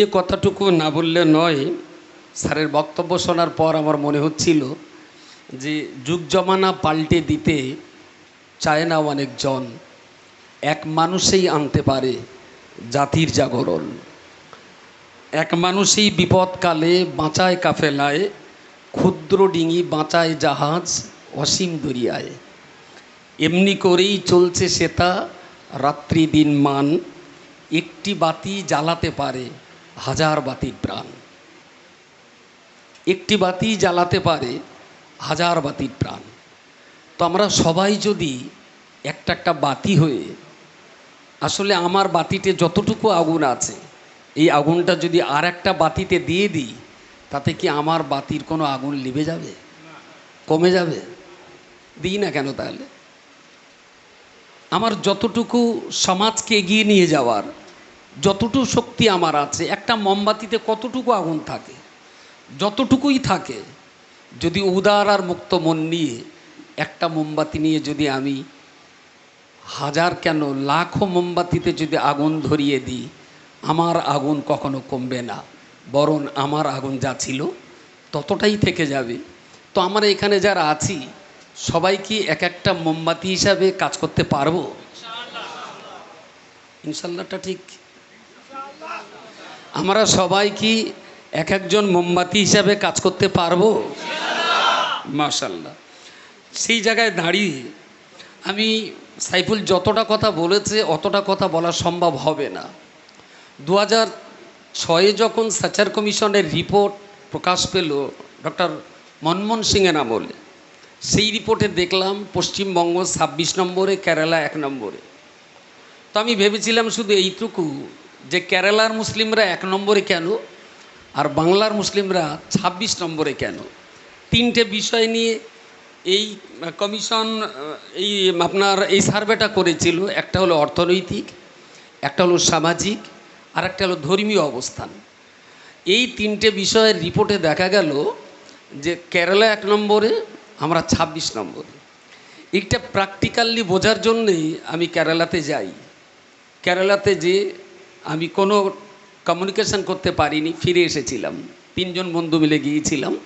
এ কথাটুকু না বললে নয়, স্যারের বক্তব্য শোনার পর আমার মনে হচ্ছিল যে যুগ জমানা পাল্টে দিতে চায় না অনেকজন। এক মানুষেই আনতে পারে জাতির জাগরণ। এক মানুষই বিপদকালে বাঁচায় কাফেলায়, ক্ষুদ্র ডিঙি বাঁচায় জাহাজ, অসীম দরিয়ায়। এমনি করেই চলছে সেটা রাত্রি দিন মান, একটি বাতি জ্বালাতে পারে। হাজার বাতির প্রাণ। একটি বাতি জ্বালাতে পারে হাজার বাতির প্রাণ। তো আমরা সবাই যদি একটা একটা বাতি হয়ে, আসলে আমার বাতিতে যতটুকু আগুন আছে, এই আগুনটা যদি আর একটা বাতিতে দিয়ে দিই, তাতে কি আমার বাতির কোনো আগুন লিবে যাবে? কমে যাবে? দিই না কেন তাহলে? আমার যতটুকু সমাজকে এগিয়ে নিয়ে যাওয়ার যতটুকু শক্তি আমার আছে, একটা মোমবাতিতে কতটুকু আগুন থাকে, যতটুকুই থাকে, যদি উদার আর মুক্ত মন নিয়ে একটা মোমবাতি নিয়ে যদি আমি হাজার কেন লাখো মোমবাতিতে যদি আগুন ধরিয়ে দিই, আমার আগুন কখনো কমবে না, বরং আমার আগুন যা ছিল ততটাই থেকে যাবে। তো আমরা এখানে যারা আছি, সবাই কি এক একটা মোমবাতি হিসাবে কাজ করতে পারব? ইনশাল্লাহটা ঠিক আমরা সবাই কি এক একজন মোমবাতি হিসাবে কাজ করতে পারব? মাশাল্লাহ সেই জায়গায় দাঁড়িয়ে আমি সাইফুল যতটা কথা বলেছে, অতটা কথা বলা সম্ভব হবে না। দু হাজার ছয়ে যখন সাচার কমিশনের রিপোর্ট প্রকাশ পেল ডক্টর মনমোহন সিংয়ের আমলে, সেই রিপোর্টে দেখলাম পশ্চিমবঙ্গ ছাব্বিশ নম্বরে, কেরালা এক নম্বরে। তো আমি ভেবেছিলাম শুধু এইটুকু যে কেরালার মুসলিমরা এক নম্বরে কেন? আর বাংলার মুসলিমরা ২৬ নম্বরে কেন? তিনটে বিষয় নিয়ে এই কমিশন, এই আপনার এই সার্ভেটা করেছিল। একটা হলো অর্থনৈতিক, একটা হলো সামাজিক, আর একটা হলো ধর্মীয় অবস্থান। এই তিনটে বিষয়ের রিপোর্টে দেখা গেল যে কেরালা এক নম্বরে, আমরা ২৬ নম্বরে। এইটা প্র্যাকটিক্যালি বোঝার জন্যেই আমি কেরালাতে যাই। কেরালাতে যে আমি কোনো কমিউনিকেশন করতে পারিনি, ফিরে এসেছিলাম। তিনজন বন্ধু মিলে গিয়েছিলাম।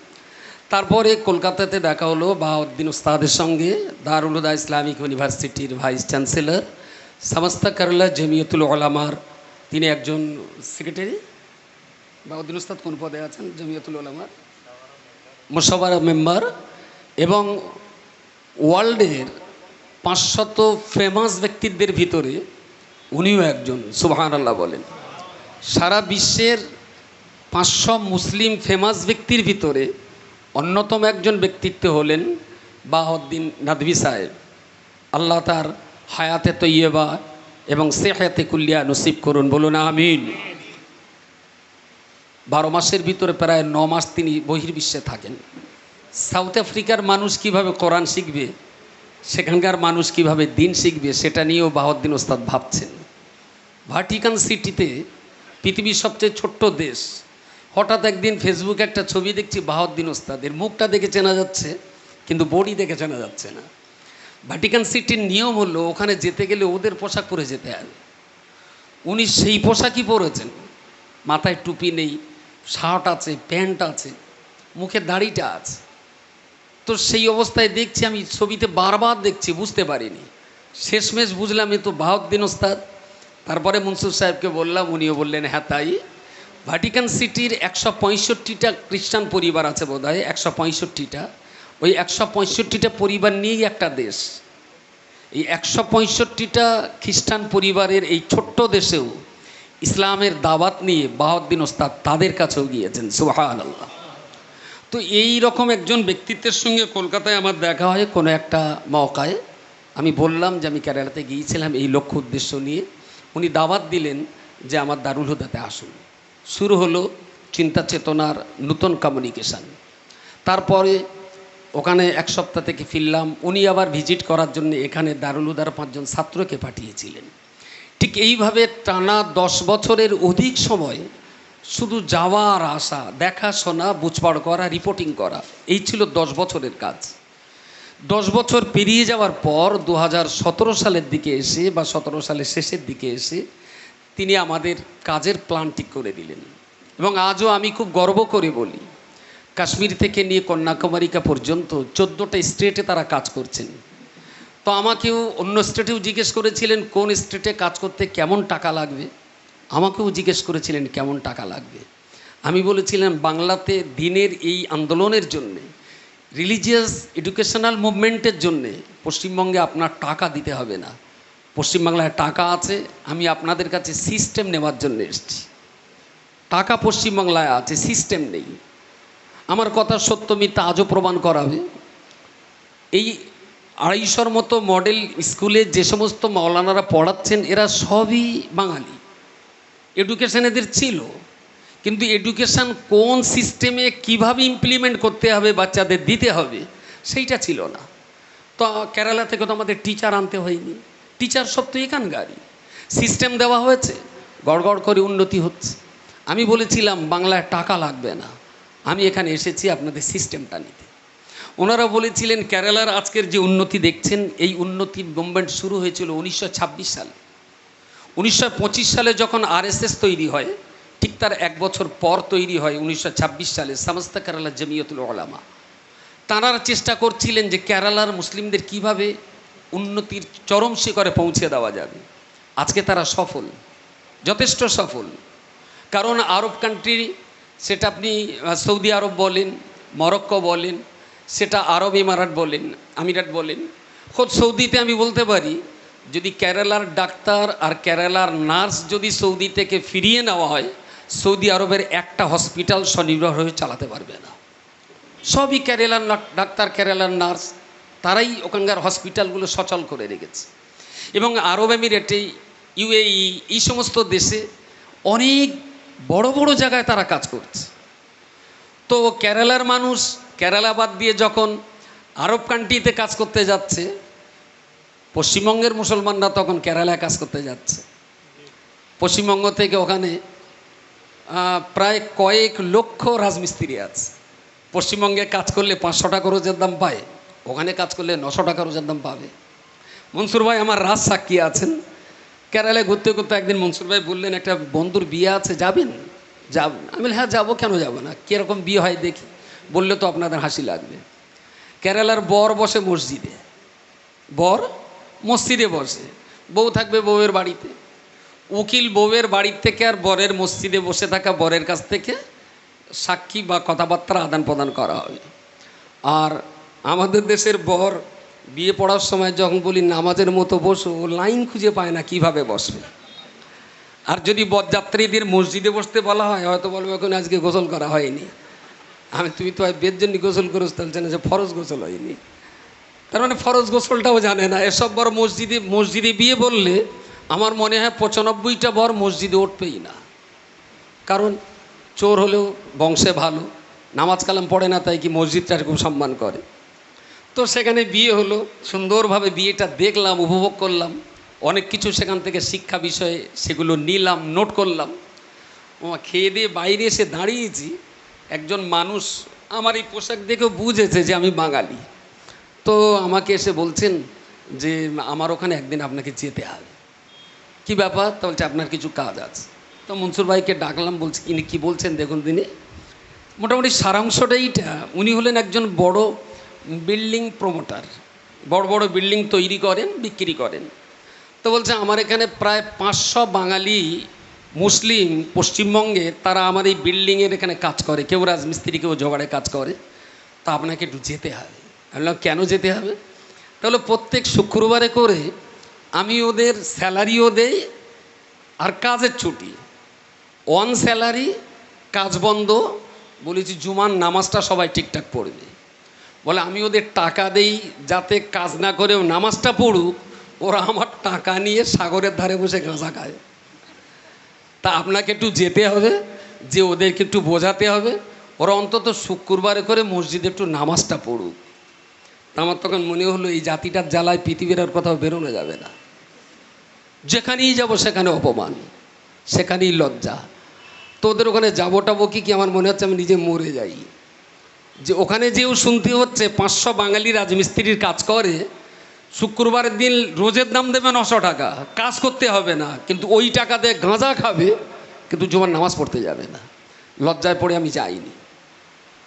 তারপরে কলকাতাতে দেখা হলো বাহাউদ্দিন উস্তাদের সঙ্গে দারুল হুদা ইসলামিক ইউনিভার্সিটির ভাইস চ্যান্সেলর সমস্ত কেরালা জমিয়তুল ওলামার তিনি একজন সেক্রেটারি বাহাউদ্দিন উস্তাদ কোন পদে আছেন? জমিয়তুল ওলামার মুশাবার মেম্বার। এবং ওয়ার্ল্ডের পাঁচশত ফেমাস ব্যক্তিদের ভিতরে উনিও একজন সুবাহান আল্লাহ বলেন। সারা বিশ্বের পাঁচশো মুসলিম ফেমাস ব্যক্তির ভিতরে অন্যতম একজন ব্যক্তিত্ব হলেন বাহদ্দিন নাদভি সাহেব। আল্লাহ তার হায়াতে তৈয়বা এবং সেহায়াতে কুল্লিয়া নসিব করুন, বলুন আমিন। বারো মাসের ভিতরে প্রায় ন মাস তিনি বহির্বিশ্বে থাকেন। সাউথ আফ্রিকার মানুষ কীভাবে কোরআন শিখবে, সেখানকার মানুষ কীভাবে দিন শিখবে, সেটা নিয়েও বাহদ্দিন ওস্তাদ ভাবছেন। ভাটিকান সিটিতে পৃথিবীর সবচেয়ে ছোট্ট দেশ। হঠাৎ একদিন ফেসবুকে একটা ছবি দেখছি বাহদ্দিন ওস্তাদের মুখটা দেখে চেনা যাচ্ছে, কিন্তু বডি দেখে চেনা যাচ্ছে না। ভাটিকান সিটির নিয়ম হলো, ওখানে যেতে গেলে ওদের পোশাক পরে যেতে হয়। উনি সেই পোশাকই পরেছেন। মাথায় টুপি নেই, শার্ট আছে, প্যান্ট আছে, মুখে দাড়িটা আছে। তো সেই অবস্থায় দেখছি, আমি ছবিতে বারবার দেখছি, বুঝতে পারিনি। শেষমেশ বুঝলাম, এ তো বাহদ্দিন ওস্তাদ তারপরে মনসুর সাহেবকে বললাম, উনিও বললেন হ্যাঁ তাই। ভাটিকান সিটির একশো পঁয়ষট্টিটা খ্রিস্টান পরিবার আছে বোধ হয় একশো পঁয়ষট্টিটা। ওই একশো পঁয়ষট্টিটা পরিবার নিয়েই একটা দেশ। এই একশো পঁয়ষট্টিটা খ্রিস্টান পরিবারের এই ছোট্ট দেশেও ইসলামের দাওয়াত নিয়ে বাহদ্দিন ওস্তাদ তাদের কাছেও গিয়েছেন সুহান আল্লাহ তো এই রকম একজন ব্যক্তিত্বের সঙ্গে কলকাতায় আমার দেখা হয় কোনো একটা মৌকায়। আমি বললাম যে আমি কেরালাতে গিয়েছিলাম এই লক্ষ্য উদ্দেশ্য নিয়ে। উনি দাওয়াত দিলেন যে আমার দারুল হুদাতে আসুন। শুরু হলো চিন্তা চেতনার নতুন কমিউনিকেশান তারপরে ওখানে এক সপ্তাহ থেকে ফিরলাম, উনি আবার ভিজিট করার জন্য এখানে দারুল হুদার পাঁচজন ছাত্রকে পাঠিয়েছিলেন। ঠিক এইভাবে টানা দশ বছরের অধিক সময় শুধু যাওয়া আর আসা দেখাশোনা বুঝপাড় করা রিপোর্টিং করা, এই ছিল দশ বছরের কাজ। দশ বছর পেরিয়ে যাওয়ার পর দু হাজার সতেরো সালের দিকে এসে বা সতেরো সালের শেষের দিকে এসে তিনি আমাদের কাজের প্ল্যান ঠিক করে দিলেন। এবং আজও আমি খুব গর্ব করে বলি, কাশ্মীর থেকে নিয়ে কন্যাকুমারিকা পর্যন্ত চোদ্দোটা স্টেটে তারা কাজ করছেন। তো আমাকেও অন্য স্টেটেও জিজ্ঞেস করেছিলেন, কোন স্টেটে কাজ করতে কেমন টাকা লাগবে? আমাকেও জিজ্ঞেস করেছিলেন, কেমন টাকা লাগবে? আমি বলেছিলাম, বাংলাতে দিনের এই আন্দোলনের জন্যে রিলিজিয়াস এডুকেশনাল মুভমেন্টের জন্যে পশ্চিমবঙ্গে আপনার টাকা দিতে হবে না। পশ্চিমবাংলায় টাকা আছে, আমি আপনাদের কাছে সিস্টেম নেওয়ার জন্য এসেছি। টাকা পশ্চিমবাংলায় আছে সিস্টেম নেই। আমার কথা সত্য মিথ্যা আজও প্রমাণ করাবে। এই আড়াইশোর মতো মডেল স্কুলে যে সমস্ত মাওলানারা পড়াচ্ছেন, এরা সবই বাঙালি। এডুকেশন এদের ছিল। কিন্তু এডুকেশন কোন সিস্টেমে কীভাবে ইমপ্লিমেন্ট করতে হবে, বাচ্চাদের দিতে হবে, সেইটা ছিল না। তো কেরালা থেকে তো আমাদের টিচার আনতে হয়নি। টিচার সব তো এখানকারই। সিস্টেম দেওয়া হয়েছে গড়গড় করে উন্নতি হচ্ছে। আমি বলেছিলাম, বাংলায় টাকা লাগবে না। আমি এখানে এসেছি আপনাদের সিস্টেমটা নিতে। ওনারা বলেছিলেন, কেরালার আজকের যে উন্নতি দেখছেন, এই উন্নতি মুভমেন্ট শুরু হয়েছিল উনিশশো ছাব্বিশ সালে। উনিশশো পঁচিশ সালে যখন আরএসএস তৈরি হয় ঠিক তার এক বছর পর তৈরি হয় উনিশশো ছাব্বিশ সালে সমস্ত কেরালা জমিয়তুল ওলামা তাঁরা চেষ্টা করছিলেন যে কেরালার মুসলিমদের কীভাবে উন্নতির চরম শিখরে পৌঁছে দেওয়া যাবে। আজকে তারা সফল, যথেষ্ট সফল। কারণ আরব কান্ট্রি সেটা আপনি সৌদি আরব বলেন, মরক্কো বলেন, সেটা আরব ইমারাত বলেন, আমিরাত বলেন। খোদ সৌদিতে আমি বলতে পারি, যদি কেরালার ডাক্তার আর কেরালার নার্স যদি সৌদি থেকে ফিরিয়ে নেওয়া হয় সৌদি আরবের একটা হসপিটাল স্বনির্ভর হয়ে চালাতে পারবে না। সবই কেরালার ডাক্তার কেরালার নার্স, তারাই ওখানকার হসপিটালগুলো সচল করে রেখেছে। এবং আরব এমিরেটে, ইউএই, এই সমস্ত দেশে অনেক বড় বড় জায়গায় তারা কাজ করছে। তো কেরালার মানুষ, কেরালা বাদ দিয়ে যখন আরব কান্ট্রিতে কাজ করতে যাচ্ছে, পশ্চিমবঙ্গের মুসলমানরা তখন কেরালায় কাজ করতে যাচ্ছে। পশ্চিমবঙ্গ থেকে ওখানে প্রায় কয়েক লক্ষ রাজমিস্ত্রি আছে। পশ্চিমবঙ্গে কাজ করলে পাঁচশো টাকা রোজের দাম পায়, ওখানে কাজ করলে নশো টাকা রোজের দাম পাবে। মনসুর ভাই, আমার রাজ সাক্ষী আছেন। কেরালায় ঘুরতে ঘুরতে একদিন মনসুর ভাই বললেন, একটা বন্ধুর বিয়ে আছে, যাবেন? যাব। আমি হ্যাঁ যাব, কেন যাব না? কীরকম বিয়ে হয় দেখি। বললে তো আপনাদের হাসি লাগবে। কেরালার বর বসে মসজিদে, বর মসজিদে বসে, বউ থাকবে বউয়ের বাড়িতে। উকিল বউয়ের বাড়ির থেকে আর বরের মসজিদে বসে থাকা বরের কাছ থেকে সাক্ষী বা কথাবার্তা আদান প্রদান করা হবে আর আমাদের দেশের বর বিয়ে পড়ার সময় যখন বলি নামাজের মতো বসো, ও লাইন খুঁজে পায় না কীভাবে বসবে। আর যদি বরযাত্রীদের মসজিদে বসতে বলা হয়, হয়তো বলবে এখন আজকে গোসল করা হয়নি। আমি, তুমি তো বের জন্য গোসল করেছ তাহলে যে ফরজ গোসল হয়নি। তার মানে ফরজ গোসলটাও জানে না। এসব বর মসজিদে মসজিদে বিয়ে বললে আমার মনে হয় পঁচানব্বইটা বর মসজিদে উঠবেই না। কারণ চোর হলেও বংশে ভালো, নামাজ কালাম পড়ে না তাই কি মসজিদটা খুব সম্মান করে। তো সেখানে বিয়ে হলো, সুন্দরভাবে বিয়েটা দেখলাম, উপভোগ করলাম, অনেক কিছু সেখান থেকে শিক্ষা বিষয়ে সেগুলো নিলাম, নোট করলাম। খেয়ে দিয়ে বাইরে এসে দাঁড়িয়েছি, একজন মানুষ আমার এই পোশাক দেখেও বুঝেছে যে আমি বাঙালি। তো আমাকে এসে বলছেন যে, আমার ওখানে একদিন আপনাকে যেতে হবে। কি ব্যাপার? তো বলছে, আপনার কিছু কাজ আছে। তো মনসুর ভাইকে ডাকলাম, বলছি, ইনি কী বলছেন দেখুন তিনি। মোটামুটি সারাংশটা এইটা, উনি হলেন একজন বড় বিল্ডিং প্রমোটার। বড় বড় বিল্ডিং তৈরি করেন, বিক্রি করেন। তো বলছে, আমার এখানে প্রায় পাঁচশো বাঙালি মুসলিম পশ্চিমবঙ্গে, তারা আমার এই বিল্ডিংয়ের এখানে কাজ করে। কেউ রাজমিস্ত্রি, কেউ জোগাড়ে কাজ করে। তা আপনাকে একটু যেতে হবে। কেন যেতে হবে? তাহলে প্রত্যেক শুক্রবারে করে আমি ওদের স্যালারিও দেই আর কাজের ছুটি। অন স্যালারি কাজ বন্ধ, বলেছি, জুমার নামাজটা সবাই ঠিকঠাক পড়বে। বলে, আমি ওদের টাকা দেই যাতে কাজ না করেও নামাজটা পড়ুক, ওরা আমার টাকা নিয়ে সাগরের ধারে বসে গাঁজা খায়। তা আপনাকে একটু যেতে হবে, যে ওদেরকে একটু বোঝাতে হবে। ওরা অন্তত শুক্রবারে করে মসজিদে একটু নামাজটা পড়ুক। আমার তখন মনে হলো, এই জাতিটার জ্বালায় পৃথিবীর আর কোথাও বেরোনো যাবে না। যেখানেই যাব সেখানে অপমান, সেখানেই লজ্জা। তো ওদের ওখানে যাব টাবো কি কি আমার মনে হচ্ছে আমি নিজে মরে যাই। যে ওখানে যেও শুনতে হচ্ছে পাঁচশো বাঙালি রাজমিস্ত্রির কাজ করে, শুক্রবারের দিন রোজের দাম দেবে নশো টাকা, কাজ করতে হবে না, কিন্তু ওই টাকা দিয়ে গাঁজা খাবে, কিন্তু জুমার নামাজ পড়তে যাবে না। লজ্জায় পড়ে আমি যাইনি।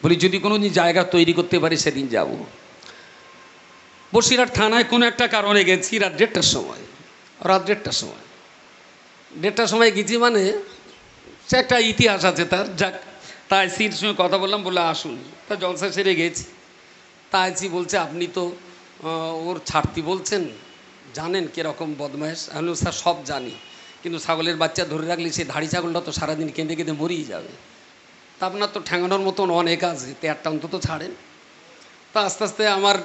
বলি, যদি কোনো দিন জায়গা তৈরি করতে পারি সেদিন যাব। বসিরহাট থানায় কোনো একটা কারণে গেছি রাত দেড়টার সময়। রাত দেড়টার সময়। দেড়টার সময় গেছি মানে সে একটা ইতিহাস আছে তার, যাক, তাই সির সঙ্গে কথা বললাম বলে আসুন। তা জলসা সেরে গেছি। তাইছি বলছে, আপনি তো ওর ছাড়তি বলছেন, জানেন কীরকম বদমাইশ? আমি স্যার, সব জানি। কিন্তু ছাগলের বাচ্চা ধরে রাখলে সেই ধাড়ি ছাগলটা তো সারাদিন কেঁদে কেঁদে মরিয়ে যাবে। তা আপনার তো ঠ্যাঙানোর মতন অনেক আছে, তো একটা অন্তত ছাড়েন। তা আস্তে আস্তে আমার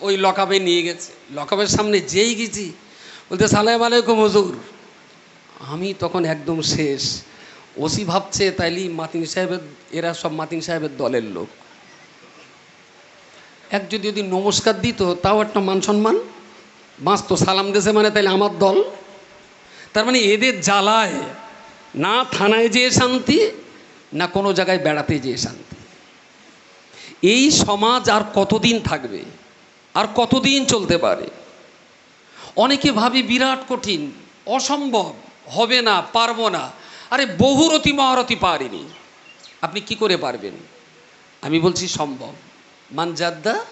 ওই লকাবে নিয়ে গেছে। লকাবের সামনে যেই গেছি বলতে, সালাম আলাইকুম, হুজুর। আমি তখন একদম শেষ। ওসি ভাবছে, তাইলি মাতিন সাহেবের, এরা সব মাতিন সাহেবের দলের লোক। এক যদি যদি নমস্কার দিত, তাও একটা মান সম্মান। বাঁচতো সালাম দেশে মানে তাইলে আমার দল। তার মানে এদের জ্বালায় না থানায় যেয়ে শান্তি, না কোনো জায়গায় বেড়াতে যেয়ে শান্তি। এই সমাজ আর কতদিন থাকবে? আর কতদিন চলতে পারে? অনেকে ভাবে বিরাট কঠিন, অসম্ভব, হবে না, পারব না। আরে বহুরতি মহারতি পারিনি। আপনি কি করে পারবেন? আমি বলছি সম্ভব। মানজাদ্দা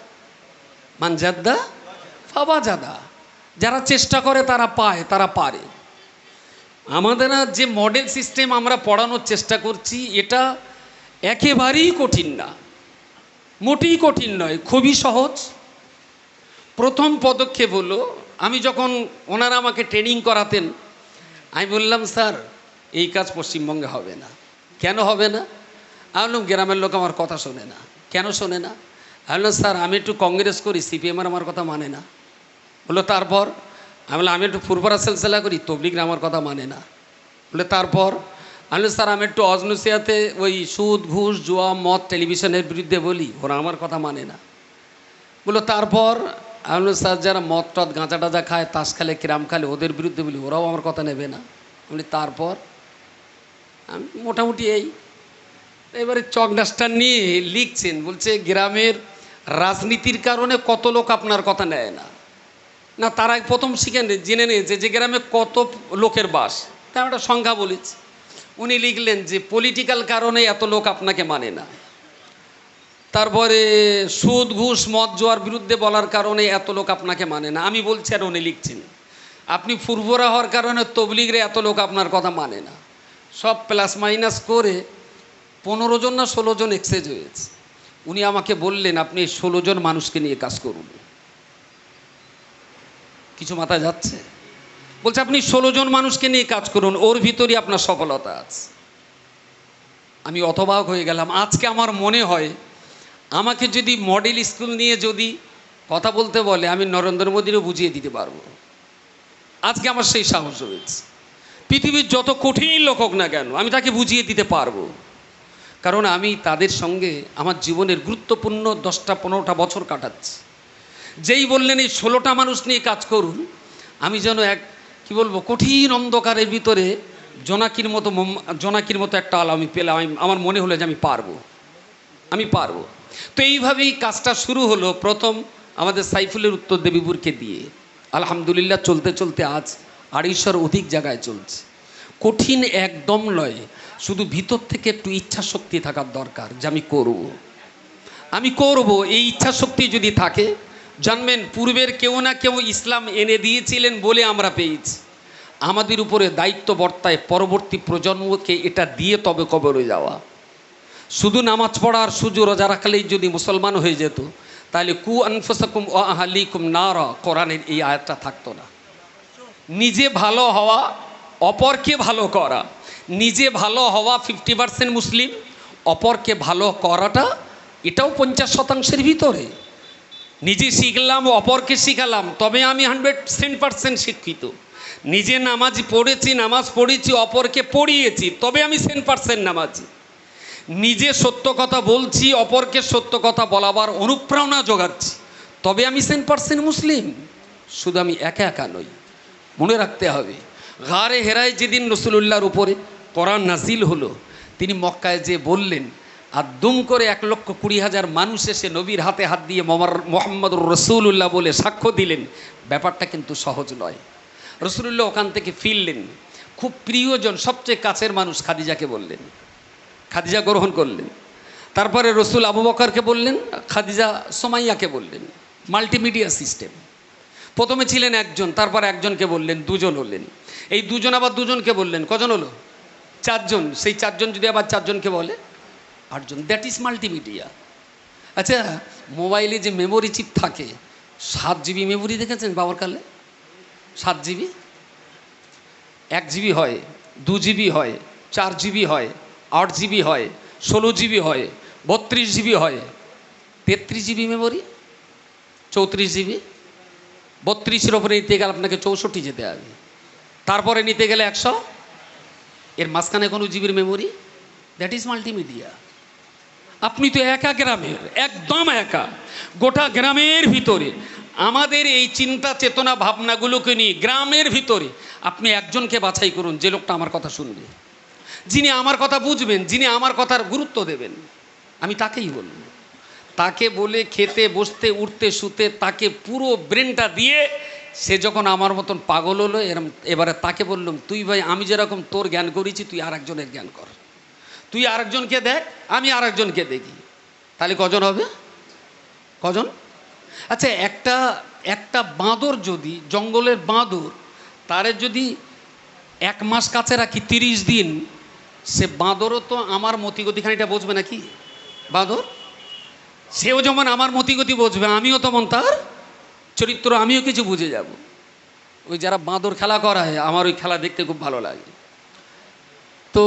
মানজাদ্দা ফাবাজাদা যারা চেষ্টা করে, তারা পায়, তারা পারে। আমাদের যে মডেল সিস্টেম আমরা পড়ানোর চেষ্টা করছি, এটা একেবারেই কঠিন না। মোটেই কঠিন নয়, খুবই সহজ। প্রথম পদক্ষেপ হলো আমি যখন ওনারা আমাকে ট্রেনিং করাতেন আমি বললাম স্যার এই কাজ পশ্চিমবঙ্গে হবে না। কেন হবে না? আমি বললাম গ্রামের লোক আমার কথা শোনে না। কেন শোনে না? আমি বললাম স্যার আমি একটু কংগ্রেস করি সিপিএমের আমার কথা মানে না। বলল তারপর? আমি বললাম আমি একটু ফুরফরা সেলসেলা করি তবলিগরা আমার কথা মানে না। বলে তারপর? আমি বললাম, স্যার আমি একটু অজনুসিয়াতে ওই সুদ ঘুষ জুয়া মদ টেলিভিশনের বিরুদ্ধে বলি ওরা আমার কথা মানে না। বলল তারপর? আমি স্যার, যারা মদ টদ গাঁজা টাজা খায়, তাস খেলে, কিরাম খালে, ওদের বিরুদ্ধে বলি, ওরাও আমার কথা নেবে না। বলি, তারপর? আমি মোটামুটি এই। এবারে চক ডাস্টার নিয়ে লিখছেন, বলছে, গ্রামের রাজনীতির কারণে কত লোক আপনার কথা নেয় না। না, তারা প্রথম শিখে জেনে নিয়েছে যে গ্রামে কত লোকের বাস, তা একটা সংখ্যা বলেছি। উনি লিখলেন যে, পলিটিক্যাল কারণে এত লোক আপনাকে মানে না। তারপরে সুদ, ঘুষ, মদ, জোয়ার বিরুদ্ধে বলার কারণে এত লোক আপনাকে মানে না। আমি বলছি আর উনি লিখছেন। আপনি ফুরফুরা হওয়ার কারণে তবলিগরে এত লোক আপনার কথা মানে না। সব প্লাস মাইনাস করে পনেরো জন না ষোলো জন এক্সেজ হয়েছে। উনি আমাকে বললেন, আপনি ষোলো জন মানুষকে নিয়ে কাজ করুন। কিছু মাথায় যাচ্ছে? বলছে, আপনি ষোলো জন মানুষকে নিয়ে কাজ করুন, ওর ভিতরই আপনার সফলতা আছে। আমি অতবাক হয়ে গেলাম। আজকে আমার মনে হয় আমাকে যদি মডেল স্কুল নিয়ে যদি কথা বলতে বলে, আমি নরেন্দ্র মোদীরও বুঝিয়ে দিতে পারব। আজকে আমার সেই সাহস রয়েছে। পৃথিবীর যত কঠিন লোক হোক না কেন, আমি তাকে বুঝিয়ে দিতে পারব। কারণ আমি তাদের সঙ্গে আমার জীবনের গুরুত্বপূর্ণ দশটা, পনেরোটা বছর কাটাচ্ছি। যেই বললেন এই ষোলোটা মানুষ নিয়ে কাজ করুন, আমি যেন এক, কি বলব, কঠিন অন্ধকারের ভিতরে জোনাকির মতো জোনাকির মতো একটা আলো আমি পেলাম, আমি, আমার মনে হলো যে আমি পারব। আমি পারব। তো এইভাবেই কাজটা শুরু হলো প্রথম আমাদের সাইফুলের উত্তর দেবীপুরকে দিয়ে। আলহামদুলিল্লাহ চলতে চলতে আজ আড়াইশোর অধিক জায়গায় চলছে। কঠিন একদম নয়, শুধু ভিতর থেকে একটু ইচ্ছা শক্তি থাকার দরকার যে আমি করব। আমি করব, এই ইচ্ছা শক্তি যদি থাকে, জানবেন পূর্বের কেউ না কেউ ইসলাম এনে দিয়েছিলেন বলে আমরা পেয়েছি। আমাদের উপরে দায়িত্ব বর্তায় পরবর্তী প্রজন্মকে এটা দিয়ে তবে কবরে যাওয়া। শুধু নামাজ পড়ার সুযোগ রোজা রাখলেই যদি মুসলমান হয়ে যেত, তাহলে কু আনফসাকুম ও আহালিকুম নারা, কোরআনের এই আয়াতটা থাকতো না। নিজে ভালো হওয়া, অপরকে ভালো করা। নিজে ভালো হওয়া ফিফটি পার্সেন্ট মুসলিম, অপরকে ভালো করাটা এটাও পঞ্চাশ শতাংশের ভিতরে। নিজে শিখলাম, অপরকে শিখালাম, তবে আমি হান্ড্রেড সেন্ট পার্সেন্ট শিক্ষিত। নিজে নামাজ পড়েছি নামাজ পড়েছি, অপরকে পড়িয়েছি, তবে আমি সেন্ট পার্সেন্ট নামাজি। নিজে সত্য কথা বলছি, অপরকে সত্য কথা বলাবার অনুপ্রেরণা যোগাচ্ছি। তবে আমি সেন পার্সেন্ট মুসলিম, শুধু আমি একা একা নই। মনে রাখতে হবে, ঘাড়ে হেরায় যেদিন রসুলুল্লাহর উপরে কোরআন নাজিল হলো, তিনি মক্কায় যে বললেন, আর দুম করে এক লক্ষ কুড়ি হাজার মানুষ এসে নবীর হাতে হাত দিয়ে মোহাম্মদ রসুল্লাহ বলে সাক্ষ্য দিলেন, ব্যাপারটা কিন্তু সহজ নয়। রসুলুল্লাহ ওখান থেকে ফিরলেন, খুব প্রিয়জন, সবচেয়ে কাছের মানুষ খাদিজাকে বললেন খাদিজা গ্রহণ করলেন। তারপরে রসুল আবু বকরকে বললেন, খাদিজা সোমাইয়াকে বললেন, মাল্টিমিডিয়া সিস্টেম। প্রথমে ছিলেন একজন, তারপর একজনকে বললেন, দুজন হলেন। এই দুজন আবার দুজনকে বললেন, কজন হলো? চারজন। সেই চারজন যদি আবার চারজনকে বলে, আটজন। দ্যাট ইজ মাল্টিমিডিয়া আচ্ছা মোবাইলে যে মেমোরি চিপ থাকে, সাত জিবি মেমোরি দেখেছেন বাবার কালে? সাত জিবি? এক জিবি হয়, দু জিবি হয়, চার জিবি হয় আট জিবি হয়, ষোলো জিবি হয়, বত্রিশ জিবি হয়। তেত্রিশ জিবি মেমোরি চৌত্রিশ জিবি। বত্রিশের ওপরে নিতে গেলে আপনাকে চৌষট্টি যেতে হবে। তারপরে নিতে গেলে একশো। এর মাঝখানে কোনো জিবির মেমোরি দ্যাট ইজ মাল্টিমিডিয়া আপনি তো একা গ্রামের, একদম একা। গোটা গ্রামের ভিতরে। আমাদের এই চিন্তা চেতনা ভাবনাগুলোকে নিয়ে গ্রামের ভিতরে। আপনি একজনকে বাছাই করুন, যে লোকটা আমার কথা শুনবে। যিনি আমার কথা বুঝবেন, যিনি আমার কথার গুরুত্ব দেবেন। আমি তাকেই বলব। তাকে বলে খেতে, বসতে, উঠতে, শুতে, তাকে পুরো ব্রেনটা দিয়ে সে যখন আমার মতন পাগল হলো, এরম এবারে তাকে বললাম, তুই ভাই, আমি যেরকম তোর জ্ঞান করেছি, তুই আর একজনের জ্ঞান কর। তুই আরেকজনকে দেখ, আমি আরেকজনকে দেখি। তাহলে কজন হবে? কজন? আচ্ছা একটা একটা বাঁদর যদি, জঙ্গলের বাঁদর, তারে যদি এক মাস কাছে রাখি তিরিশ দিন সে বাঁদরও তো আমার মতিগতিখানিটা বুঝবে নাকি? বাঁদর? সেও যেমন আমার মতিগতি বুঝবে, আমিও তেমন তার চরিত্র, আমিও কিছু বুঝে যাব। ওই যারা বাঁদর খেলা করায়, আমার ওই খেলা দেখতে খুব ভালো লাগে। তো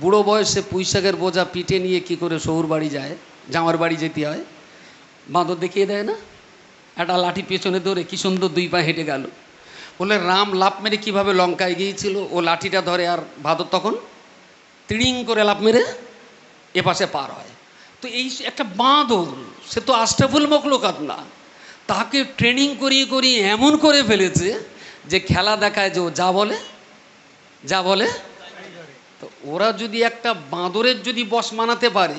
বুড়ো বয়সে পুঁইশাকের বোঝা পিঠে নিয়ে কি করে শহুর বাড়ি যায়, জামার বাড়ি যেতে হয়, বাঁদর দেখিয়ে দেয় না? একটা লাঠি পেছনে ধরে কি সুন্দর দুই পা হেঁটে গেল। বলে রাম লাভ মেরে কীভাবে লঙ্কায় গিয়েছিল? ও লাঠিটা ধরে আর ভাদর তখন তিড়িং করে লাভ মেরে এপাশে পার হয়। তো এই একটা বাঁদর, সে তো আষ্টাফুল মকলকাত না। তাকে ট্রেনিং করিয়ে করিয়ে এমন করে ফেলেছে যে খেলা দেখায় যে ও যা বলে যা বলে। তো ওরা যদি একটা বাঁদরের যদি বস মানাতে পারে,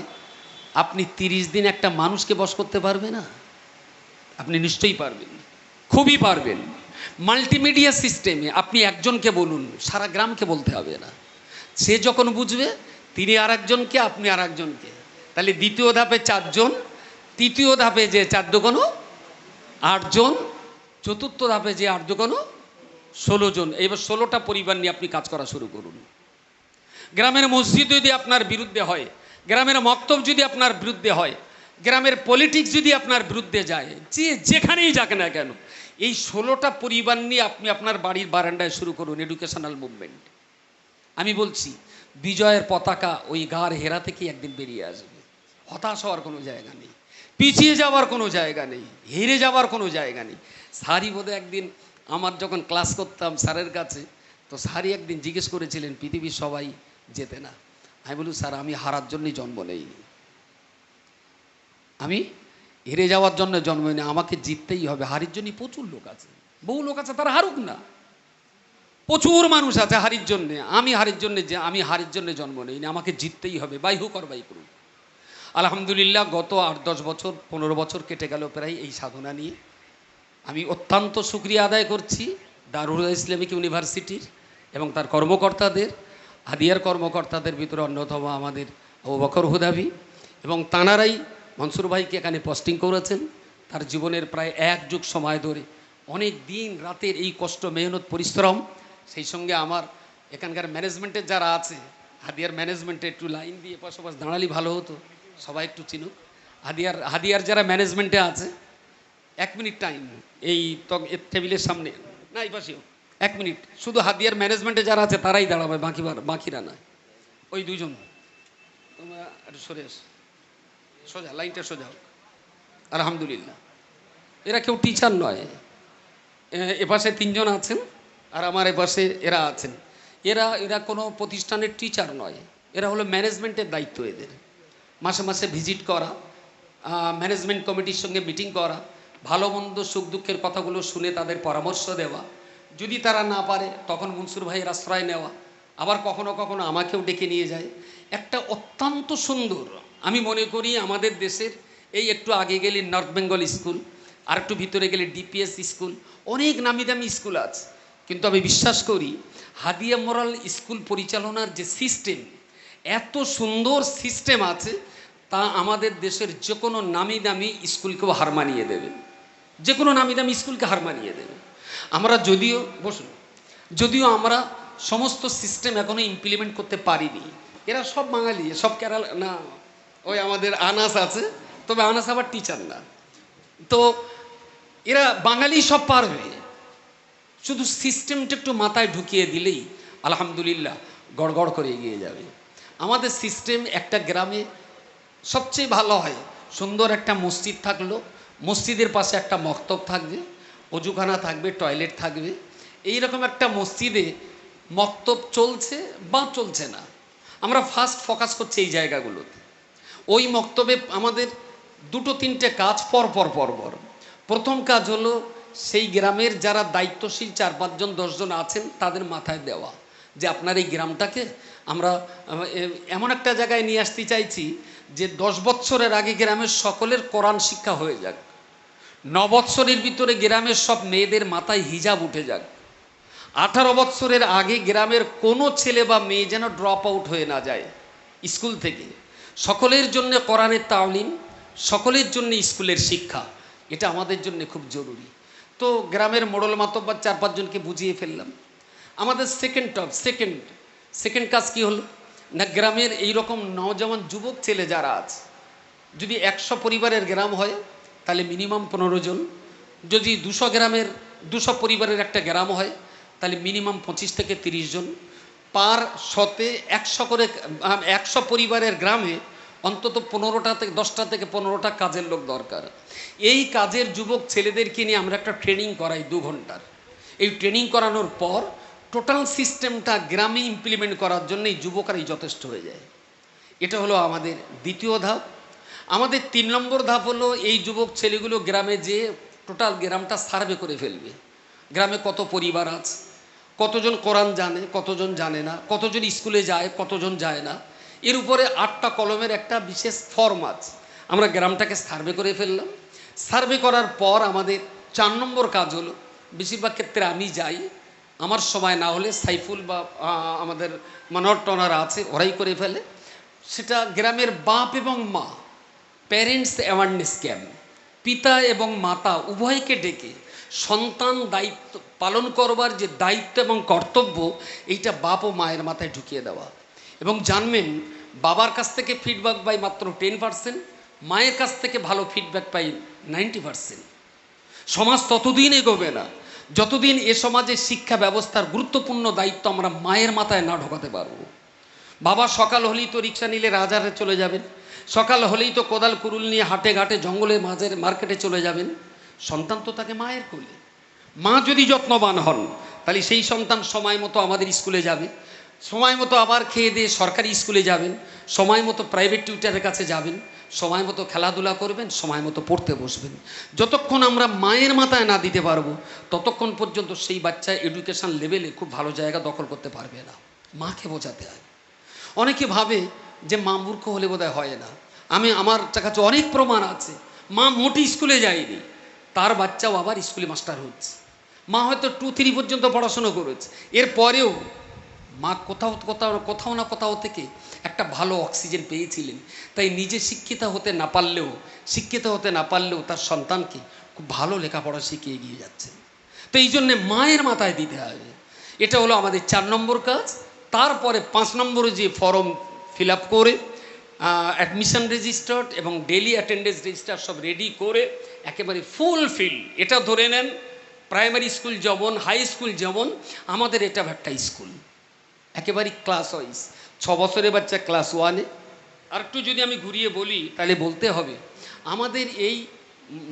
আপনি তিরিশ দিন একটা মানুষকে বস করতে পারবে না? আপনি নিশ্চয়ই পারবেন, খুবই পারবেন। মাল্টিমিডিয়া সিস্টেমে আপনি একজনকে বলুন, সারা গ্রামকে বলতে হবে না। সে যখন বুঝবে, তিনি আর একজনকে আপনি আর একজনকে তাহলে দ্বিতীয় ধাপে চারজন, তৃতীয় ধাপে যে চার দোকানো আটজন, চতুর্থ ধাপে যে আট দোকানো ষোলো জন এবার ষোলোটা পরিবার নিয়ে আপনি কাজ করা শুরু করুন। গ্রামের মসজিদ যদি আপনার বিরুদ্ধে হয়, গ্রামের মক্তব যদি আপনার বিরুদ্ধে হয়, গ্রামের পলিটিক্স যদি আপনার বিরুদ্ধে যায়, যে যেখানেই যাক না কেন এই ষোলোটা পরিবার নিয়ে আপনি আপনার বাড়ির বারান্দায় শুরু করুন এডুকেশনাল মুভমেন্ট আমি বলছি, বিজয়ের পতাকা ওই গার হেরা থেকে একদিন বেরিয়ে আসবে। হতাশ হওয়ার কোনো জায়গা নেই। পিছিয়ে যাওয়ার কোনো জায়গা নেই। হেরে যাওয়ার কোনো জায়গা নেই। সারি বোধহয় একদিন আমার যখন ক্লাস করতাম স্যারের কাছে, তো স্যারই একদিন জিজ্ঞেস করেছিলেন, পৃথিবীর সবাই যেতে না? আমি বলুন স্যার, আমি হারার জন্যই জন্ম নেই আমি হেরে যাওয়ার জন্য জন্ম নেই আমাকে জিততেই হবে। হারির জন্যই প্রচুর লোক আছে। বহু লোক আছে, তারা হারুক না। প্রচুর মানুষ আছে হারির জন্যে। আমি হারির জন্যে যে আমি হারির জন্য জন্ম নেই আমাকে জিততেই হবে। বাই হোক আর বাই করুক। আলহামদুলিল্লাহ, গত আট দশ বছর, পনেরো বছর কেটে গেল প্রায় এই সাধনা নিয়ে। আমি অত্যন্ত সুক্রিয়া আদায় করছি দারুল ইসলামিক ইউনিভার্সিটির এবং তার কর্মকর্তাদের, হাদিয়ার কর্মকর্তাদের ভিতরে অন্যতম আমাদের আবু বকর হুদাভি এবং তানারাই মনসুর ভাইকে এখানে পোস্টিং করেছেন। তার জীবনের প্রায় এক যুগ সময় ধরে অনেক দিন রাতের এই কষ্ট, মেহনত, পরিশ্রম, সেই সঙ্গে আমার এখানকার ম্যানেজমেন্টের যারা আছে, হাদিয়ার ম্যানেজমেন্টে একটু লাইন দিয়ে পাশাপাশি দাঁড়ালি ভালো হতো, সবাই একটু চিনুক। হাদিয়ার হাদিয়ার যারা ম্যানেজমেন্টে আছে, এক মিনিট টাইম এই টেবিলের সামনে না এই পাশেও এক মিনিট শুধু হাদিয়ার ম্যানেজমেন্টে যারা আছে, তারাই দাঁড়াবে বাকি বাকিরা না ওই দুজন তোমরা একটু সরে আস সোজা লাইনটা সোজা আলহামদুলিল্লাহ। এরা কেউ টিচার নয়। এপাশে তিনজন আছেন আর আমার এপাশে এরা আছেন। এরা এরা কোনো প্রতিষ্ঠানের টিচার নয়। এরা হলো ম্যানেজমেন্টের দায়িত্ব এদের। মাসে মাসে ভিজিট করা ম্যানেজমেন্ট কমিটির সঙ্গে মিটিং করা, ভালো মন্দ সুখ দুঃখের কথাগুলো শুনে তাদের পরামর্শ দেওয়া। যদি তারা না পারে, তখন মনসুর ভাইয়ের আশ্রয় নেওয়া। আবার কখনো কখনো আমাকেও ডেকে নিয়ে যায়। একটা অত্যন্ত সুন্দর আমি মনে করি আমাদের দেশের এই একটু আগে গেলে নর্থ বেঙ্গল স্কুল আর একটু ভিতরে গেলে ডিপিএস স্কুল অনেক নামি দামি স্কুল আছে। কিন্তু আমি বিশ্বাস করি হাদিয়া মোরাল স্কুল পরিচালনার যে সিস্টেম এত সুন্দর সিস্টেম আছে, তা আমাদের দেশের যে কোনো নামি দামি স্কুলকেও হার মানিয়ে দেবে। যে কোনো নামি দামি স্কুলকে হার মানিয়ে দেবে। আমরা যদিও, বসুন, যদিও আমরা সমস্ত সিস্টেম এখনও ইমপ্লিমেন্ট করতে পারিনি। এরা সব বাঙালি, সব কেরালা, না ওই আমাদের আনাস আছে, তবে আনাস আবার টিচার না। তো এরা বাঙালি সব পারবে শুধু সিস্টেমটা একটু মাথায় ঢুকিয়ে দিলেই আলহামদুলিল্লাহ গড়গড় করে এগিয়ে যাবে। আমাদের সিস্টেম একটা গ্রামে সবচেয়ে ভালো হয়, সুন্দর একটা মসজিদ থাকল, মসজিদের পাশে একটা মক্তব থাকবে, অজুখানা থাকবে টয়লেট থাকবে। এই রকম একটা মসজিদে মক্তব চলছে বা চলছে না। আমরা ফার্স্ট ফোকাস করছি এই জায়গাগুলোতে। ওই মক্তবে আমাদের দুটো তিনটে কাজ পর পর পর পর। প্রথম কাজ হলো সেই গ্রামের যারা দায়িত্বশীল চার পাঁচজন, দশজন আছেন, তাদের মাথায় দেওয়া যে আপনার এই গ্রামটাকে আমরা, এমন একটা জায়গায় নিয়ে আসতে চাইছি যে দশ বৎসরের আগে গ্রামের সকলের কোরআন শিক্ষা হয়ে যাক। ন বৎসরের ভিতরে গ্রামের সব মেয়েদের মাথায় হিজাব উঠে যাক। আঠারো বৎসরের আগে গ্রামের কোনো ছেলে বা মেয়ে যেন ড্রপ আউট হয়ে না যায় স্কুল থেকে। সকলের জন্য কোরআনের তাওলিম, সকলের জন্য স্কুলের শিক্ষা, এটা আমাদের জন্য খুব জরুরি। তো গ্রামের মোড়ল মাতব্বার চার পাঁচজনকে বুঝিয়ে ফেললাম। আমাদের সেকেন্ড টপ সেকেন্ড সেকেন্ড কাজ কি হলো? না গ্রামের এই রকম নওজওয়ান যুবক ছেলে যারা আছে, যদি একশো পরিবারের গ্রাম হয়, তাহলে মিনিমাম পনেরো জন। যদি দুশো গ্রামের, দুশো পরিবারের একটা গ্রাম হয়, তাহলে মিনিমাম পঁচিশ থেকে তিরিশ জন। পার শতে একশো করে একশো পরিবারের গ্রামে অন্তত পনেরোটা থেকে, দশটা থেকে পনেরোটা কাজের লোক দরকার। এই কাজের যুবক ছেলেদেরকে নিয়ে আমরা একটা ট্রেনিং করাই দু ঘণ্টার। এই ট্রেনিং করানোর পর টোটাল সিস্টেমটা গ্রামে ইমপ্লিমেন্ট করার জন্য এই যুবকরাই যথেষ্ট হয়ে যায়। এটা হলো আমাদের দ্বিতীয় ধাপ। আমাদের তিন নম্বর ধাপ হলো এই যুবক ছেলেগুলো গ্রামে যে টোটাল গ্রামটা সার্ভে করে ফেলবে। গ্রামে কত পরিবার আছে? কতজন কোরআন জানে, কতজন জানে না, কতজন স্কুলে যায়, কতজন যায় না। এর উপরে আটটা কলমের একটা বিশেষ ফর্ম আছে। আমরা গ্রামটাকে সার্ভে করে ফেললাম। সার্ভে করার পর আমাদের চার নম্বর কাজ হলো, বেশিরভাগ ক্ষেত্রে আমি যাই, আমার সময় না হলে সাইফুল বা আমাদের মানর টনার আছে, ওরাই করে ফেলে। সেটা গ্রামের বাপ এবং মা প্যারেন্টস অ্যাওয়ারনেস ক্যাম্প পিতা এবং মাতা উভয়কে ডেকে সন্তান দায়িত্ব, পালন করবার যে দায়িত্ব এবং কর্তব্য, এইটা বাপ ও মায়ের মাথায় ঢুকিয়ে দেওয়া। এবং জানবেন, বাবার কাছ থেকে ফিডব্যাক পাই মাত্র টেন পার্সেন্ট মায়ের কাছ থেকে ভালো ফিডব্যাক পাই নাইনটি পার্সেন্ট সমাজ ততদিন এগোবে না। যতদিন এ সমাজে শিক্ষা ব্যবস্থার গুরুত্বপূর্ণ দায়িত্ব আমরা মায়ের মাথায় না ঢোকাতে পারব। বাবা সকাল হলেই তো রিক্সা নিলে রাজারে চলে যাবেন, সকাল হলেই তো কোদাল কুরুল নিয়ে হাটে ঘাটে জঙ্গলে মাঝের মার্কেটে চলে যাবেন। সন্তান তো তাকে মায়ের কোলে। মা যদি যত্নবান হন, তাহলে সেই সন্তান সময় মতো আমাদের স্কুলে যাবে। সময় মতো আবার খেয়ে দিয়ে সরকারি স্কুলে যাবেন। সময় মতো প্রাইভেট টিউটারের কাছে যাবেন। সময় মতো খেলাধুলা করবেন, সময় মতো পড়তে বসবেন। যতক্ষণ আমরা মায়ের মাথায় না দিতে পারব, ততক্ষণ পর্যন্ত সেই বাচ্চা এডুকেশন লেভেলে খুব ভালো জায়গা দখল করতে পারবে না। মাকে বোঝাতে হয়। অনেকে ভাবে যে মা মূর্খ হলে বোধহয় হয় না। আমি, আমার কাছে অনেক প্রমাণ আছে। মা মোটি স্কুলে যায়নি। তার বাচ্চাও আবার স্কুলে মাস্টার হচ্ছে। মা হয়তো টু থ্রি পর্যন্ত পড়াশুনো করেছে। এরপরেও মা কোথাও কোথাও কোথাও না কোথাও থেকে একটা ভালো অক্সিজেন পেয়েছিলেন। তাই নিজে শিক্ষিত হতে না পারলেও, শিক্ষিত হতে না পারলেও তার সন্তানকে খুব ভালো লেখাপড়া শিখিয়ে এগিয়ে যাচ্ছে। তো এই জন্যে মায়ের মাথায় দিতে হবে। এটা হলো আমাদের চার নম্বর কাজ। তারপরে পাঁচ নম্বরে যে ফর্ম ফিল করে অ্যাডমিশন রেজিস্টার্ড এবং ডেলি অ্যাটেন্ডেন্স রেজিস্টার সব রেডি করে একেবারে ফুল ফিল এটা ধরে নেন প্রাইমারি স্কুল যেমন হাই স্কুল যেমন, আমাদের এটা একটা স্কুল একেবারে ক্লাস ওয়াইজ ছ বছরের বাচ্চা ক্লাস ওয়ানে আর একটু যদি আমি ঘুরিয়ে বলি, তাহলে বলতে হবে, আমাদের এই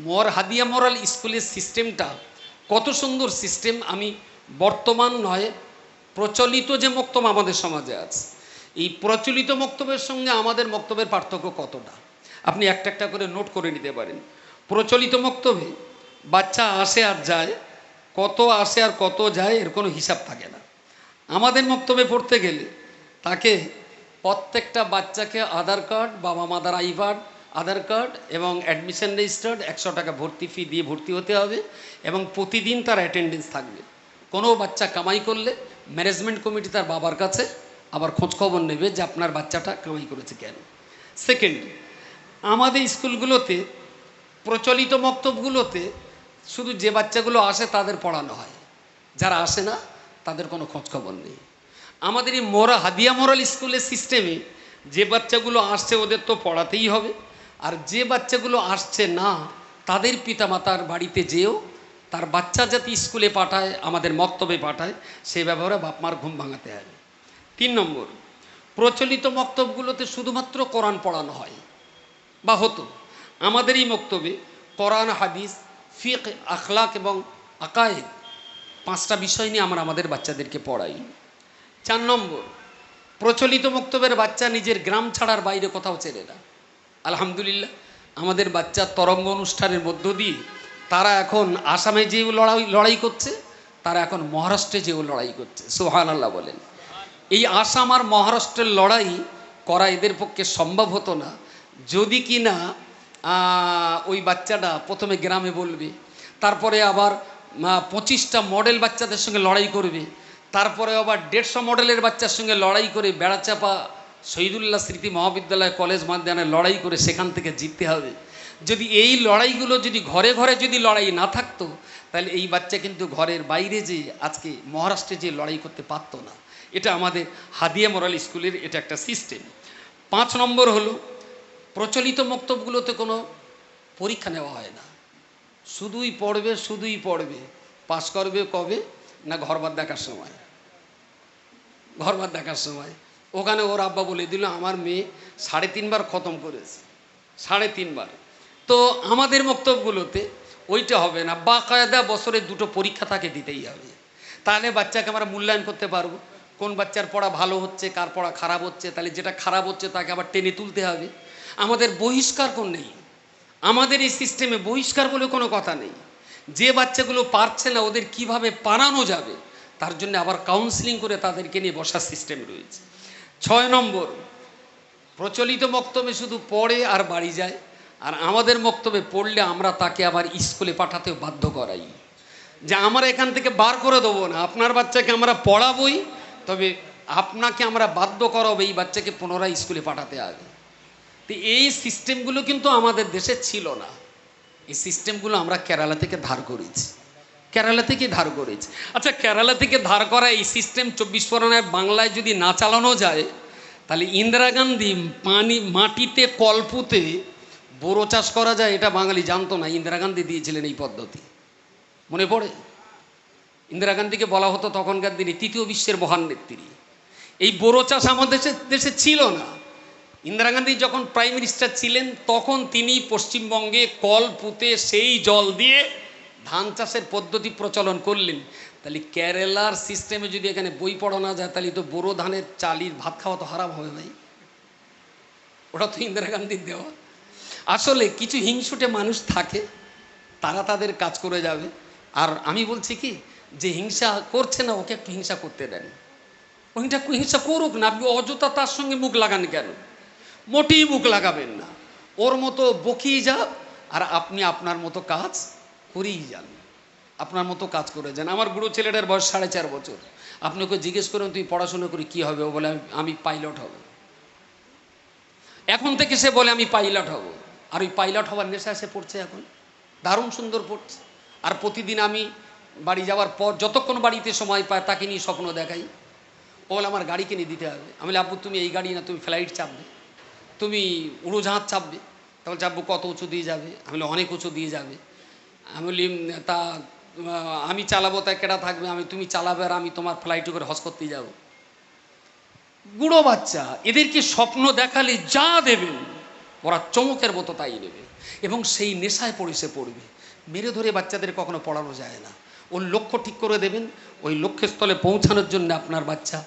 মর, হাদিয়া মরাল স্কুলের সিস্টেমটা কত সুন্দর সিস্টেম আমি বর্তমান নয়, প্রচলিত যে মক্তব আমাদের সমাজে আছে। এই প্রচলিত বক্তব্যের সঙ্গে আমাদের বক্তব্যের পার্থক্য কতটা? আপনি একটা একটা করে নোট করে নিতে পারেন। প্রচলিত বক্তব্যে বাচ্চা আসে আর যায়, কত আসে আর কত যায় এর কোনো হিসাব থাকে না। আমাদের মক্তবে পড়তে গেলে তাকে প্রত্যেকটা বাচ্চাকে আধার কার্ড, বাবা mother I card, Aadhaar card এবং অ্যাডমিশন রেজিস্টার্ড একশো টাকা ভর্তি ফি দিয়ে ভর্তি হতে হবে এবং প্রতিদিন তার অ্যাটেন্ডেন্স থাকবে। কোনো বাচ্চা কামাই করলে ম্যানেজমেন্ট কমিটি তার বাবার কাছে আবার খোঁজখবর নেবে যে আপনার বাচ্চাটা কামাই করেছে কেন। সেকেন্ড আমাদের স্কুলগুলোতে, প্রচলিত মক্তবগুলোতে শুধু যে বাচ্চাগুলো আসে তাদের পড়ানো হয়। যারা আসে না, তাদের কোনো খোঁজখবর নেই। আমাদের এই মোরা, হাদিয়া মোরাল স্কুলের সিস্টেমে যে বাচ্চাগুলো আসছে ওদের তো পড়াতেই হবে। আর যে বাচ্চাগুলো আসছে না, তাদের পিতামাতার বাড়িতে যেও, তার বাচ্চা যাতে স্কুলে পাঠায়, আমাদের মক্তবে পাঠায় সেই ব্যাপারে বাপমার ঘুম ভাঙাতে হবে। তিন নম্বর, প্রচলিত মক্তবগুলোতে শুধুমাত্র কোরআন পড়ানো হয়। বা হতো। আমাদের এই মক্তবে কোরআন, হাদিস, ফিক, আখলাক এবং আকায়েদ পাঁচটা বিষয় নিয়ে আমরা আমাদের বাচ্চাদেরকে পড়াই। চার নম্বর, প্রচলিত মক্তবের বাচ্চা নিজের গ্রাম ছাড়ার বাইরে কোথাও চেনে না। আলহামদুলিল্লাহ, আমাদের বাচ্চা তরঙ্গ অনুষ্ঠানের মধ্য দিয়ে তারা এখন আসামে যেও লড়াই লড়াই করছে, তারা এখন মহারাষ্ট্রে যেও লড়াই করছে। সোহান আল্লাহ বলেন। এই আসাম আর মহারাষ্ট্রের লড়াই করা এদের পক্ষে সম্ভব হতো না। যদি কি না ওই বাচ্চাটা প্রথমে গ্রামে বলবে, তারপরে আবার পঁচিশটা মডেল বাচ্চাদের সঙ্গে লড়াই করবে, তারপরে আবার দেড়শো মডেলের বাচ্চার সঙ্গে লড়াই করে বেড়াচাপা শহীদুল্লাহ স্মৃতি মহাবিদ্যালয় কলেজ মাধ্যমে লড়াই করে সেখান থেকে জিততে হবে। যদি এই লড়াইগুলো যদি ঘরে ঘরে যদি লড়াই না থাকতো, তাহলে এই বাচ্চা কিন্তু ঘরের বাইরে যে আজকে মহারাষ্ট্রে যে লড়াই করতে পারতো না। এটা আমাদের হাদিয়া মোরাল স্কুলের এটা একটা সিস্টেম। পাঁচ নম্বর হলো, প্রচলিত মক্তবগুলোতে কোনো পরীক্ষা নেওয়া হয় না। শুধুই পড়বে শুধুই পড়বে। পাস করবে কবে? না ঘরবার দেখার সময়। ঘরবার দেখার সময়। ওখানে ওর আব্বা বলে দিল, আমার মেয়ে সাড়ে তিনবার খতম করেছে। সাড়ে তিনবার। তো আমাদের বক্তব্যগুলোতে ওইটা হবে না। বা কায়দা বছরে দুটো পরীক্ষা তাকে দিতেই হবে। তাহলে বাচ্চাকে আমরা মূল্যায়ন করতে পারব। কোন বাচ্চার পড়া ভালো হচ্ছে, কার পড়া খারাপ হচ্ছে, তাহলে যেটা খারাপ হচ্ছে তাকে আবার টেনে তুলতে হবে। আমাদের বহিষ্কার কোন নেই? আমাদের এই সিস্টেমে বহিষ্কার বলে কোনো কথা নেই। যে বাচ্চাগুলো পারছে না, ওদের কীভাবে পারানো যাবে, তার জন্য আবার কাউন্সিলিং করে তাদেরকে নিয়ে বসার সিস্টেম রয়েছে। ছয় নম্বর, প্রচলিত বক্তব্যে শুধু পড়ে আর বাড়ি যায়, আর আমাদের বক্তব্যে পড়লে আমরা তাকে আবার স্কুলে পাঠাতেও বাধ্য করাই। যে আমরা এখান থেকে বার করে দেবো না, আপনার বাচ্চাকে আমরা পড়াবই তবে আপনাকে আমরা বাধ্য করাবো এই বাচ্চাকে পুনরায় স্কুলে পাঠাতে হবে তো এই সিস্টেমগুলো কিন্তু আমাদের দেশে ছিল না। এই সিস্টেমগুলো আমরা কেরালা থেকে ধার করেছি। কেরালা থেকে ধার করেছি। আচ্ছা কেরালা থেকে ধার করা এই সিস্টেম চব্বিশ পরগনায় বাংলায় যদি না চালানো যায়, তাহলে ইন্দিরা গান্ধী পানি, মাটিতে কল্পুতে বোরো চাষ করা যায়, এটা বাঙালি জানতো না, ইন্দিরা গান্ধী দিয়েছিলেন এই পদ্ধতি। মনে পড়ে? ইন্দিরা গান্ধীকে বলা হতো তখনকার দিনে তৃতীয় বিশ্বের মহান নেত্রী। এই বোরো চাষ আমাদের দেশে ছিল না। ইন্দিরা গান্ধী যখন প্রাইম মিনিস্টার ছিলেন, তখন তিনি পশ্চিমবঙ্গে কল পুঁতে সেই জল দিয়ে ধান চাষের পদ্ধতি প্রচলন করলেন। তাহলে কেরালার সিস্টেমে যদি এখানে বই পড়ানো যায়, তাহলে তো বোরো ধানের চালির ভাত খাওয়া তো হারাম হবে ভাই। ওটা তো ইন্দিরা গান্ধীর দেওয়া। আসলে কিছু হিংসুটে মানুষ থাকে, তারা তাদের কাজ করে যাবে। আর আমি বলছি কি যে হিংসা করছে না, ওকে একটু হিংসা করতে দেন। ওইটা হিংসা করুক না, আপনি অযথা তার সঙ্গে মুখ লাগান কেন? মোটেই মুখ লাগাবেন না। ওর মতো বকিয়ে যা আর আপনি আপনার মতো কাজ করেই যান। আপনার মতো কাজ করে যান। আমার বুড়ো ছেলেটার বয়স সাড়ে চার বছর। আপনি ওকে জিজ্ঞেস করেন, তুই পড়াশোনা করে কী হবে? ও বলে, আমি পাইলট হব। এখন থেকে সে বলে, আমি পাইলট হব। আর ওই পাইলট হওয়ার নেশা সে পড়ছে এখন। দারুণ সুন্দর পড়ছে। আর প্রতিদিন আমি বাড়ি যাওয়ার পর যতক্ষণ বাড়িতে সময় পায় তাকে নিয়ে স্বপ্ন দেখাই। ও বলে, আমার গাড়ি কিনে দিতে হবে। আমি আব্বু তুমি এই গাড়ি না, তুমি ফ্লাইট চাপবে। তুমি উড়োজাহাজ চাপবে। তাহলে চাপবো কত উঁচু দিয়ে যাবে? আমি অনেক উঁচু দিয়ে যাবে। আমি বলি, তা আমি চালাবো, তা কেটা থাকবে? আমি তুমি চালাবে আর আমি তোমার ফ্লাইটে করে হজ করতে যাব। বুড়ো বাচ্চা, এদেরকে স্বপ্ন দেখালে যা দেবেন, ওরা চমকের মতো তাই নেবে এবং সেই নেশায় পড়ে সে পড়বে। মেরে ধরে বাচ্চাদের কখনো পড়ানো যায় না। ওর লক্ষ্য ঠিক করে দেবেন। ওই লক্ষ্যস্থলে পৌঁছানোর জন্য আপনার বাচ্চা